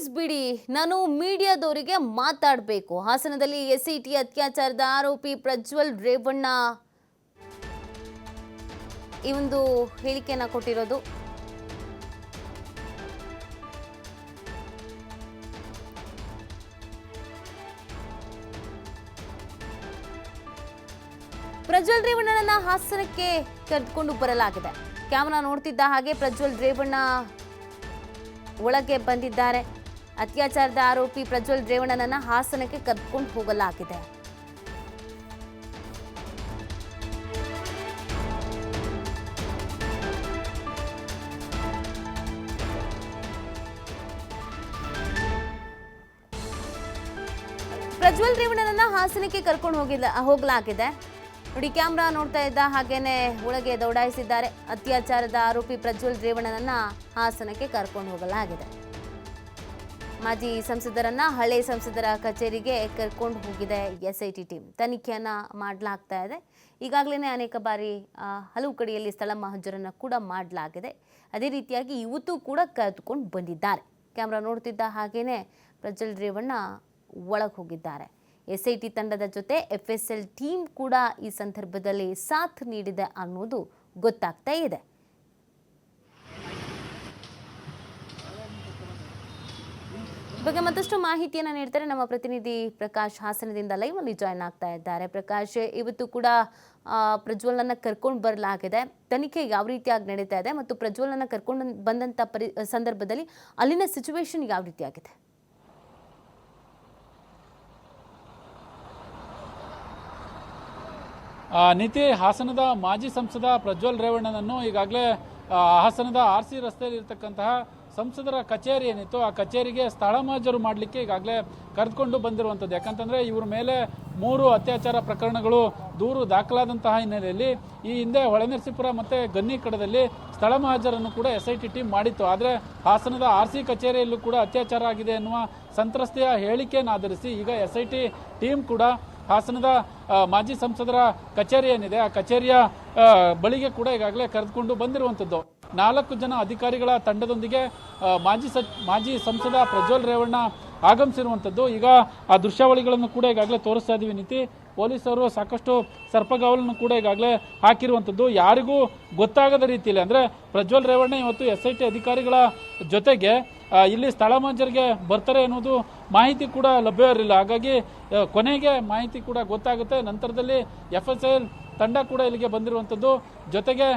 Please ಬಿಡಿ ನಾನು ಮೀಡಿಯಾದವರಿಗೆ ಮಾತಾಡಬೇಕು. ಹಾಸನದಲ್ಲಿ ಎಸ್ ಅತ್ಯಾಚಾರದ ಆರೋಪಿ ಪ್ರಜ್ವಲ್ ರೇವಣ್ಣ. ಈ ಒಂದು ಹೇಳಿಕೆಯನ್ನ ಕೊಟ್ಟಿರೋದು. ಪ್ರಜ್ವಲ್ ರೇವಣ್ಣನನ್ನ ಹಾಸನಕ್ಕೆ ಕರೆದುಕೊಂಡು ಬರಲಾಗಿದೆ. ಕ್ಯಾಮರಾ ನೋಡ್ತಿದ್ದ ಹಾಗೆ ಪ್ರಜ್ವಲ್ ರೇವಣ್ಣ ಒಳಗೆ ಬಂದಿದ್ದಾರೆ. ಅತ್ಯಾಚಾರದ ಆರೋಪಿ ಪ್ರಜ್ವಲ್ ರೇವಣ್ಣನನ್ನ ಹಾಸನಕ್ಕೆ ಕರೆದುಕೊಂಡು ಹೋಗಲಾಗಿದೆ. ಪ್ರಜ್ವಲ್ ರೇವಣ್ಣನನ್ನ ಹಾಸನಕ್ಕೆ ಕರ್ಕೊಂಡು ಹೋಗಿಲ್ಲ ಹೋಗಲಾಗಿದೆ. ನೋಡಿ, ಕ್ಯಾಮ್ರಾ ನೋಡ್ತಾ ಇದ್ದ ಹಾಗೇನೆ ಒಳಗೆ ದೌಡಾಯಿಸಿದ್ದಾರೆ. ಅತ್ಯಾಚಾರದ ಆರೋಪಿ ಪ್ರಜ್ವಲ್ ರೇವಣ್ಣನನ್ನ ಹಾಸನಕ್ಕೆ ಕರ್ಕೊಂಡು ಹೋಗಲಾಗಿದೆ. ಮಾಜಿ ಸಂಸದರನ್ನ ಹಳೆ ಸಂಸದರ ಕಚೇರಿಗೆ ಕರ್ಕೊಂಡು ಹೋಗಿದೆ ಎಸ್ ಐ ಟಿ ಟೀಮ್. ತನಿಖೆಯನ್ನ ಮಾಡಲಾಗ್ತಾ ಇದೆ. ಈಗಾಗಲೇ ಅನೇಕ ಬಾರಿ ಹಲವು ಕಡೆಯಲ್ಲಿ ಸ್ಥಳ ಮಹಜರನ್ನ ಕೂಡ ಮಾಡಲಾಗಿದೆ. ಅದೇ ರೀತಿಯಾಗಿ ಇವತ್ತು ಕೂಡ ಕರೆದುಕೊಂಡು ಬಂದಿದ್ದಾರೆ. ಕ್ಯಾಮ್ರಾ ನೋಡ್ತಿದ್ದ ಹಾಗೇನೆ ಪ್ರಜ್ವಲ್ ರೇವಣ್ಣ ಒಳಗೆ ಹೋಗಿದ್ದಾರೆ. ಎಸ್ ಐ ಟಿ ತಂಡದ ಜೊತೆ ಎಫ್ ಎಸ್ ಎಲ್ ಟೀಮ್ ಕೂಡ ಈ ಸಂದರ್ಭದಲ್ಲಿ ಸಾಥ್ ನೀಡಿದೆ ಅನ್ನೋದು ಗೊತ್ತಾಗ್ತಾ ಇದೆ ಈ ಬಗ್ಗೆ ಮತ್ತಷ್ಟು ಮಾಹಿತಿಯನ್ನು ನೀಡ್ತಾರೆ ನಮ್ಮ ಪ್ರತಿನಿಧಿ ಪ್ರಕಾಶ್ ಹಾಸನದಿಂದ ಲೈವ್ ಅಲ್ಲಿ ಜಾಯ್ನ್ ಆಗ್ತಾ ಇದ್ದಾರೆ. ಪ್ರಕಾಶ್, ಇವತ್ತು ಕೂಡ ಪ್ರಜ್ವಲನ ಕರ್ಕೊಂಡು ಬರಲಾಗಿದೆ. ತನಿಖೆ ಯಾವ ರೀತಿಯಾಗಿ ನಡೀತಾ ಇದೆ ಮತ್ತು ಪ್ರಜ್ವಲ್ನ ಕರ್ಕೊಂಡು ಬಂದಂತ ಪರಿ, ಸಂದರ್ಭದಲ್ಲಿ ಅಲ್ಲಿನ ಸಿಚುವೇಶನ್ ಯಾವ ರೀತಿಯಾಗಿದೆ? ನೀತಿ ಹಾಸನದ ಮಾಜಿ ಸಂಸದ ಪ್ರಜ್ವಲ್ ರೇವಣ್ಣನನ್ನು ಈಗಾಗಲೇ ಹಾಸನದ ಆರ್ ಸಿ ರಸ್ತೆಯಲ್ಲಿ ಇರತಕ್ಕಂತಹ ಸಂಸದರ ಕಚೇರಿ ಏನಿತ್ತು, ಆ ಕಚೇರಿಗೆ ಸ್ಥಳ ಮಾಜರು ಮಾಡಲಿಕ್ಕೆ ಈಗಾಗಲೇ ಕರೆದುಕೊಂಡು ಬಂದಿರುವಂಥದ್ದು. ಯಾಕಂತಂದರೆ ಇವ್ರ ಮೇಲೆ ಮೂರು ಅತ್ಯಾಚಾರ ಪ್ರಕರಣಗಳು ದೂರು ದಾಖಲಾದಂತಹ ಹಿನ್ನೆಲೆಯಲ್ಲಿ ಈ ಹಿಂದೆ ಹೊಳೆನರಸೀಪುರ ಮತ್ತು ಗನ್ನಿಕಡದಲ್ಲಿ ಸ್ಥಳ ಮಹಾಜರನ್ನು ಕೂಡ ಎಸ್ ಐ ಟಿ ಟೀಮ್ ಮಾಡಿತ್ತು. ಆದರೆ ಹಾಸನದ ಆರ್ ಸಿ ಕಚೇರಿಯಲ್ಲೂ ಕೂಡ ಅತ್ಯಾಚಾರ ಆಗಿದೆ ಎನ್ನುವ ಸಂತ್ರಸ್ತೆಯ ಹೇಳಿಕೆಯನ್ನು ಆಧರಿಸಿ ಈಗ ಎಸ್ ಐ ಟಿ ಟೀಮ್ ಕೂಡ ಹಾಸನದ ಮಾಜಿ ಸಂಸದರ ಕಚೇರಿ ಏನಿದೆ, ಆ ಕಚೇರಿಯ ಬಳಿಗೆ ಕೂಡ ಈಗಾಗಲೇ ಕರೆದುಕೊಂಡು ಬಂದಿರುವಂಥದ್ದು. ನಾಲ್ಕು ಜನ ಅಧಿಕಾರಿಗಳ ತಂಡದೊಂದಿಗೆ ಮಾಜಿ ಸಚ್, ಮಾಜಿ ಸಂಸದ ಪ್ರಜ್ವಲ್ ರೇವಣ್ಣ ಆಗಮಿಸಿರುವಂಥದ್ದು. ಈಗ ಆ ದೃಶ್ಯಾವಳಿಗಳನ್ನು ಕೂಡ ಈಗಾಗಲೇ ತೋರಿಸ್ತಾ ಇದ್ದೀವಿ ನೀತಿ. ಪೊಲೀಸರು ಸಾಕಷ್ಟು ಸರ್ಪಗಾವಲನ್ನು ಕೂಡ ಈಗಾಗಲೇ ಹಾಕಿರುವಂಥದ್ದು. ಯಾರಿಗೂ ಗೊತ್ತಾಗದ ರೀತಿಯಲ್ಲಿ ಅಂದರೆ ಪ್ರಜ್ವಲ್ ರೇವಣ್ಣ ಇವತ್ತು ಎಸ್ ಐ ಟಿ ಅಧಿಕಾರಿಗಳ ಜೊತೆಗೆ ಇಲ್ಲಿ ಸ್ಥಳ ಮಂಜರಿಗೆ ಬರ್ತಾರೆ ಅನ್ನೋದು ಮಾಹಿತಿ ಕೂಡ ಲಭ್ಯ ಇರಲಿಲ್ಲ. ಹಾಗಾಗಿ ಕೊನೆಗೆ ಮಾಹಿತಿ ಕೂಡ ಗೊತ್ತಾಗುತ್ತೆ. ನಂತರದಲ್ಲಿ ಎಫ್ ಎಸ್ ಎಲ್ ತಂಡ ಕೂಡ ಇಲ್ಲಿಗೆ ಬಂದಿರುವಂಥದ್ದು ಜೊತೆಗೆ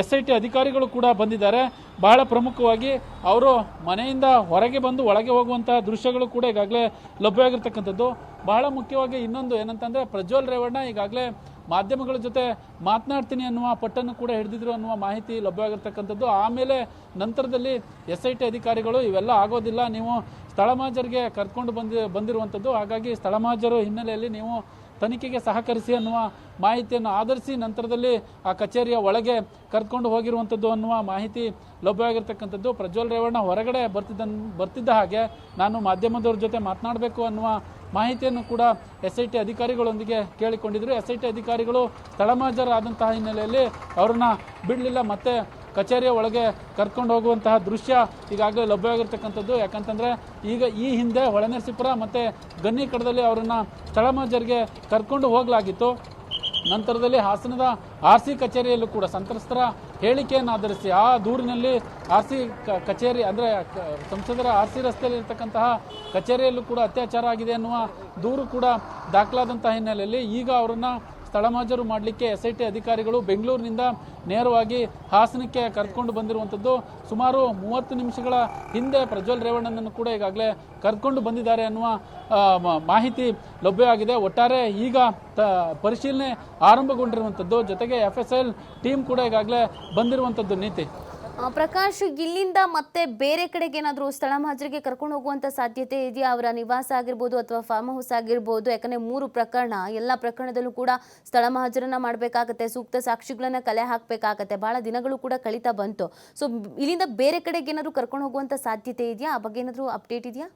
ಎಸ್ ಐ ಟಿ ಅಧಿಕಾರಿಗಳು ಕೂಡ ಬಂದಿದ್ದಾರೆ. ಬಹಳ ಪ್ರಮುಖವಾಗಿ ಅವರು ಮನೆಯಿಂದ ಹೊರಗೆ ಬಂದು ಒಳಗೆ ಹೋಗುವಂತಹ ದೃಶ್ಯಗಳು ಕೂಡ ಈಗಾಗಲೇ ಲಭ್ಯವಾಗಿರ್ತಕ್ಕಂಥದ್ದು. ಬಹಳ ಮುಖ್ಯವಾಗಿ ಇನ್ನೊಂದು ಏನಂತಂದ್ರೆ, ಪ್ರಜ್ವಲ್ ರೇವಣ್ಣ ಈಗಾಗಲೇ ಮಾಧ್ಯಮಗಳ ಜೊತೆ ಮಾತನಾಡ್ತೀನಿ ಅನ್ನುವ ಪಟ್ಟನ್ನು ಕೂಡ ಹಿಡಿದಿದ್ರು ಅನ್ನುವ ಮಾಹಿತಿ ಲಭ್ಯವಾಗಿರ್ತಕ್ಕಂಥದ್ದು. ಆಮೇಲೆ ನಂತರದಲ್ಲಿ ಎಸ್ ಐ ಟಿ ಅಧಿಕಾರಿಗಳು, ಇವೆಲ್ಲ ಆಗೋದಿಲ್ಲ. ನೀವು ಸ್ಥಳ ಮಹಾಜರಿಗೆ ಕರ್ಕೊಂಡು ಬಂದಿ, ಬಂದಿರುವಂಥದ್ದು. ಹಾಗಾಗಿ ಸ್ಥಳ ಮಹಾಜರು ಹಿನ್ನೆಲೆಯಲ್ಲಿ ನೀವು ತನಿಖೆಗೆ ಸಹಕರಿಸಿ ಅನ್ನುವ ಮಾಹಿತಿಯನ್ನು ಆಧರಿಸಿ ನಂತರದಲ್ಲಿ ಆ ಕಚೇರಿಯ ಒಳಗೆ ಕರ್ಕೊಂಡು ಹೋಗಿರುವಂಥದ್ದು ಅನ್ನುವ ಮಾಹಿತಿ ಲಭ್ಯವಾಗಿರ್ತಕ್ಕಂಥದ್ದು. ಪ್ರಜ್ವಲ್ ರೇವಣ್ಣ ಹೊರಗಡೆ ಬರ್ತಿದ್ದ ಬರ್ತಿದ್ದ ಹಾಗೆ ನಾನು ಮಾಧ್ಯಮದವ್ರ ಜೊತೆ ಮಾತನಾಡಬೇಕು ಅನ್ನುವ ಮಾಹಿತಿಯನ್ನು ಕೂಡ ಎಸ್ ಐ ಟಿ ಅಧಿಕಾರಿಗಳೊಂದಿಗೆ ಕೇಳಿಕೊಂಡಿದ್ರು. ಎಸ್ ಐ ಟಿ ಅಧಿಕಾರಿಗಳು ತಳಮಾಜರಾದಂತಹ ಹಿನ್ನೆಲೆಯಲ್ಲಿ ಅವ್ರನ್ನ ಬಿಡಲಿಲ್ಲ. ಮತ್ತೆ ಕಚೇರಿಯ ಒಳಗೆ ಕರ್ಕೊಂಡು ಹೋಗುವಂತಹ ದೃಶ್ಯ ಈಗಾಗಲೇ ಲಭ್ಯವಾಗಿರ್ತಕ್ಕಂಥದ್ದು ಯಾಕಂತಂದ್ರೆ ಈಗ ಈ ಹಿಂದೆ ಹೊಳೆನರಸೀಪುರ ಮತ್ತೆ ಗನ್ನಿಕಡದಲ್ಲಿ ಅವರನ್ನ ಸ್ಥಳಮಜರಿಗೆ ಕರ್ಕೊಂಡು ಹೋಗಲಾಗಿತ್ತು. ನಂತರದಲ್ಲಿ ಹಾಸನದ ಆರ್ ಸಿ ಕಚೇರಿಯಲ್ಲೂ ಕೂಡ ಸಂತ್ರಸ್ತರ ಹೇಳಿಕೆಯನ್ನು ಆಧರಿಸಿ ಆ ದೂರಿನಲ್ಲಿ ಆರ್ ಸಿ ಕಚೇರಿ ಅಂದರೆ ಸಂಸದರ ಆರ್ ಸಿ ರಸ್ತೆಯಲ್ಲಿ ಇರತಕ್ಕಂತಹ ಕಚೇರಿಯಲ್ಲೂ ಕೂಡ ಅತ್ಯಾಚಾರ ಆಗಿದೆ ಅನ್ನುವ ದೂರು ಕೂಡ ದಾಖಲಾದಂತಹ ಹಿನ್ನೆಲೆಯಲ್ಲಿ ಈಗ ಅವರನ್ನ ಸ್ಥಳ ಮಹಾಜರು ಮಾಡಲಿಕ್ಕೆ ಎಸ್ ಐ ಟಿ ಅಧಿಕಾರಿಗಳು ಬೆಂಗಳೂರಿನಿಂದ ನೇರವಾಗಿ ಹಾಸನಕ್ಕೆ ಕರೆದುಕೊಂಡು ಬಂದಿರುವಂಥದ್ದು ಸುಮಾರು ಮೂವತ್ತು ನಿಮಿಷಗಳ ಹಿಂದೆ ಪ್ರಜ್ವಲ್ ರೇವಣ್ಣನನ್ನು ಕೂಡ ಈಗಾಗಲೇ ಕರೆದುಕೊಂಡು ಬಂದಿದ್ದಾರೆ ಅನ್ನುವ ಮಾಹಿತಿ ಲಭ್ಯವಾಗಿದೆ ಒಟ್ಟಾರೆ ಈಗ ಪರಿಶೀಲನೆ ಆರಂಭಗೊಂಡಿರುವಂಥದ್ದು ಜೊತೆಗೆ ಎಫ್ ಎಸ್ ಎಲ್ ಟೀಮ್ ಕೂಡ ಈಗಾಗಲೇ ಬಂದಿರುವಂಥದ್ದು ನೀತಿ. ಪ್ರಕಾಶ್, ಇಲ್ಲಿಂದ ಮತ್ತೆ ಬೇರೆ ಕಡೆಗೆ ಏನಾದರೂ ಸ್ಥಳ ಮಾಜರಿಗೆ ಕರ್ಕೊಂಡು ಹೋಗುವಂತ ಸಾಧ್ಯತೆ ಇದೆಯಾ? ಅವರ ನಿವಾಸ ಆಗಿರ್ಬೋದು ಅಥವಾ ಫಾರ್ಮ್ ಹೌಸ್ ಆಗಿರ್ಬೋದು, ಯಾಕಂದ್ರೆ ಮೂರು ಪ್ರಕರಣ, ಎಲ್ಲ ಪ್ರಕರಣದಲ್ಲೂ ಕೂಡ ಸ್ಥಳ ಮಹಾಜರನ್ನ ಮಾಡಬೇಕಾಗತ್ತೆ, ಸೂಕ್ತ ಸಾಕ್ಷಿಗಳನ್ನ ಕಲೆ ಹಾಕಬೇಕಾಗತ್ತೆ, ಬಹಳ ದಿನಗಳು ಕೂಡ ಕಳೀತಾ ಬಂತು. ಸೊ ಇಲ್ಲಿಂದ ಬೇರೆ ಕಡೆಗೆ ಏನಾದರೂ ಕರ್ಕೊಂಡು ಹೋಗುವಂತ ಸಾಧ್ಯತೆ ಇದೆಯಾ? ಆ ಬಗ್ಗೆ ಏನಾದರೂ ಅಪ್ಡೇಟ್ ಇದೆಯಾ?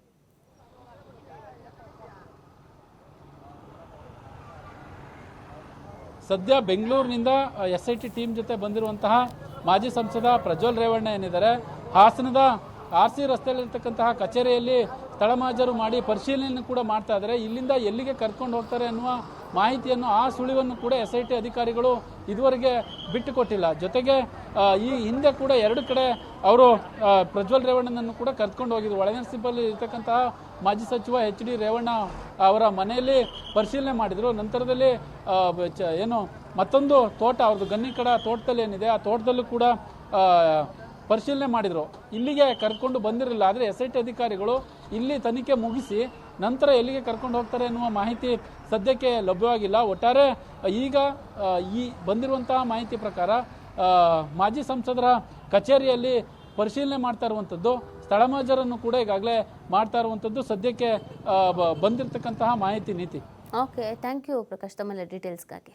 ಸದ್ಯ ಬೆಂಗಳೂರಿನಿಂದ ಎಸ್ ಐ ಟಿ ಟೀಮ್ ಜೊತೆ ಬಂದಿರುವಂತಹ ಮಾಜಿ ಸಂಸದ ಪ್ರಜ್ವಲ್ ರೇವಣ್ಣ ಏನಿದ್ದಾರೆ, ಹಾಸನದ ಆರ್ ಸಿ ರಸ್ತೆಯಲ್ಲಿರ್ತಕ್ಕಂತಹ ಕಚೇರಿಯಲ್ಲಿ ತಳಮಾಜರು ಮಾಡಿ ಪರಿಶೀಲನೆ ಕೂಡ ಮಾಡ್ತಾ ಇದ್ದಾರೆ. ಇಲ್ಲಿಂದ ಎಲ್ಲಿಗೆ ಕರ್ಕೊಂಡು ಹೋಗ್ತಾರೆ ಅನ್ನುವ ಮಾಹಿತಿಯನ್ನು ಆ ಸುಳಿವನ್ನು ಕೂಡ ಎಸ್ ಐ ಟಿ ಅಧಿಕಾರಿಗಳು ಇದುವರೆಗೆ ಬಿಟ್ಟುಕೊಟ್ಟಿಲ್ಲ. ಜೊತೆಗೆ ಈ ಹಿಂದೆ ಕೂಡ ಎರಡು ಕಡೆ ಅವರು ಪ್ರಜ್ವಲ್ ರೇವಣ್ಣನನ್ನು ಕೂಡ ಕರ್ಕೊಂಡು ಹೋಗಿದ್ರು. ಸಿಬ್ಬಲ್ಲಿ ಇರ್ತಕ್ಕಂತಹ ಮಾಜಿ ಸಚಿವ ಎಚ್ ಡಿ ರೇವಣ್ಣ ಅವರ ಮನೆಯಲ್ಲಿ ಪರಿಶೀಲನೆ ಮಾಡಿದರು. ನಂತರದಲ್ಲಿ ಏನು ಮತ್ತೊಂದು ತೋಟ, ಅವ್ರದ್ದು ಗನ್ನಿಕಡ ತೋಟದಲ್ಲಿ ಏನಿದೆ, ಆ ತೋಟದಲ್ಲೂ ಕೂಡ ಪರಿಶೀಲನೆ ಮಾಡಿದರು. ಇಲ್ಲಿಗೆ ಕರ್ಕೊಂಡು ಬಂದಿರಲಿಲ್ಲ. ಆದರೆ ಎಸ್ ಐ ಟಿ ಅಧಿಕಾರಿಗಳು ಇಲ್ಲಿ ತನಿಖೆ ಮುಗಿಸಿ ನಂತರ ಎಲ್ಲಿಗೆ ಕರ್ಕೊಂಡು ಹೋಗ್ತಾರೆ ಎನ್ನುವ ಮಾಹಿತಿ ಸದ್ಯಕ್ಕೆ ಲಭ್ಯವಾಗಿಲ್ಲ. ಒಟ್ಟಾರೆ, ಈಗ ಈ ಬಂದಿರುವಂತಹ ಮಾಹಿತಿ ಪ್ರಕಾರ ಮಾಜಿ ಸಂಸದರ ಕಚೇರಿಯಲ್ಲಿ ಪರಿಶೀಲನೆ ಮಾಡ್ತಾ ಇರುವಂಥದ್ದು ಸ್ಥಳಮಾಜರನ್ನು ಕೂಡ ಈಗಾಗಲೇ ಮಾಡ್ತಾ ಇರುವಂಥದ್ದು ಸದ್ಯಕ್ಕೆ ಬಂದಿರತಕ್ಕಂತಹ ಮಾಹಿತಿ ನೀತಿ. Okay thank you Prakash. ತಮ್ಮೆಲ್ಲ ಡೀಟೇಲ್ಸ್ಗಾಗಿ